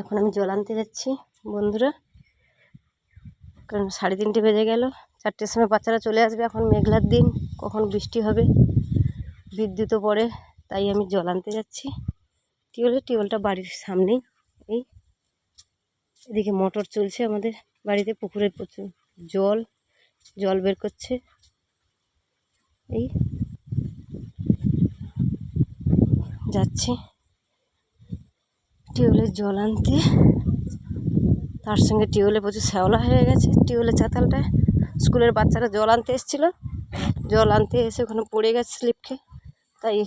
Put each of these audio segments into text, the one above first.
এখন আমি জল আনতে যাচ্ছি, বন্ধুরা। কারণ সাড়ে তিনটে বেজে গেল, চারটের সময় বাচ্চারা চলে আসবে এখন মেঘলার দিন, কখন বৃষ্টি হবে, বিদ্যুৎও পড়ে, তাই আমি জল আনতে যাচ্ছি। টিউবওয়েল, টিউবওয়েলটা বাড়ির সামনেই, এই এদিকে মোটর চলছে আমাদের বাড়িতে, পুকুরে প্রচুর জল জল বের করছে, এই যাচ্ছি। টিউবওয়েলের জল আনতে। তার সঙ্গে টিউবওয়েলে প্রচুর শ্যাওলা হয়ে গেছে। টিউবওয়েলের চাতালটা স্কুলের বাচ্চারা জল আনতে এসেছিল। জল আনতে এসে ওখানে পড়ে গেছে স্লিপ খেয়ে। তাই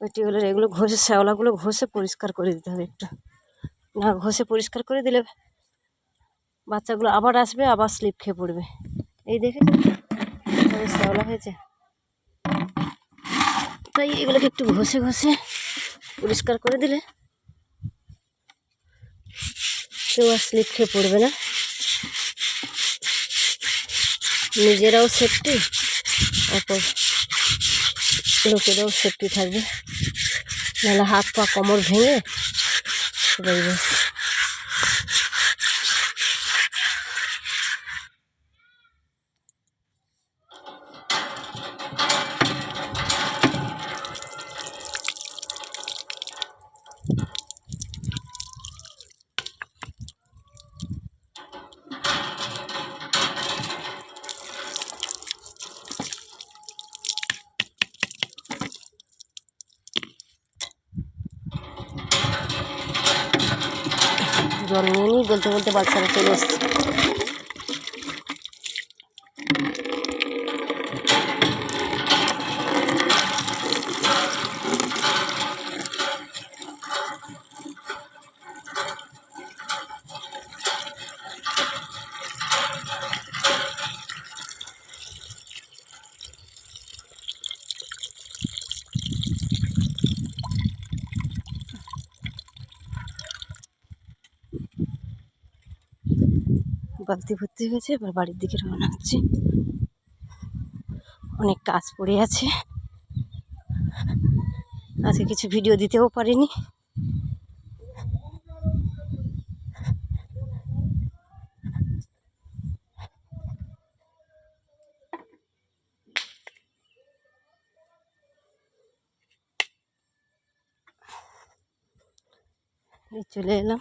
ওই টিউবওয়েলের এগুলো ঘষে, শ্যাওলাগুলো ঘষে পরিষ্কার করে দিতে হবে একটু। না ঘষে পরিষ্কার করে দিলে বাচ্চাগুলো আবার আসবে, আবার স্লিপ খেয়ে পড়বে। এই দেখে শ্যাওলা হয়েছে। তাই এগুলোকে একটু ঘষে ঘষে পরিষ্কার করে দিলে কেউ আর স্লিপ খেয়ে পড়বে না। নিজেরাও সেফটি অপর লোকেরাও সেফটি থাকবে। নাহলে হাত পা কোমর ভেঙে রইবে জল বলতে বলতে বাচ্চারা চলে এসছে। বালতি ভর্তি হয়ে গেছে এবার বাড়ির দিকে রওনা হচ্ছে। অনেক কাজ পড়ে আছে। আজকে কিছু ভিডিও দিতেও পারিনি। চলে এলাম।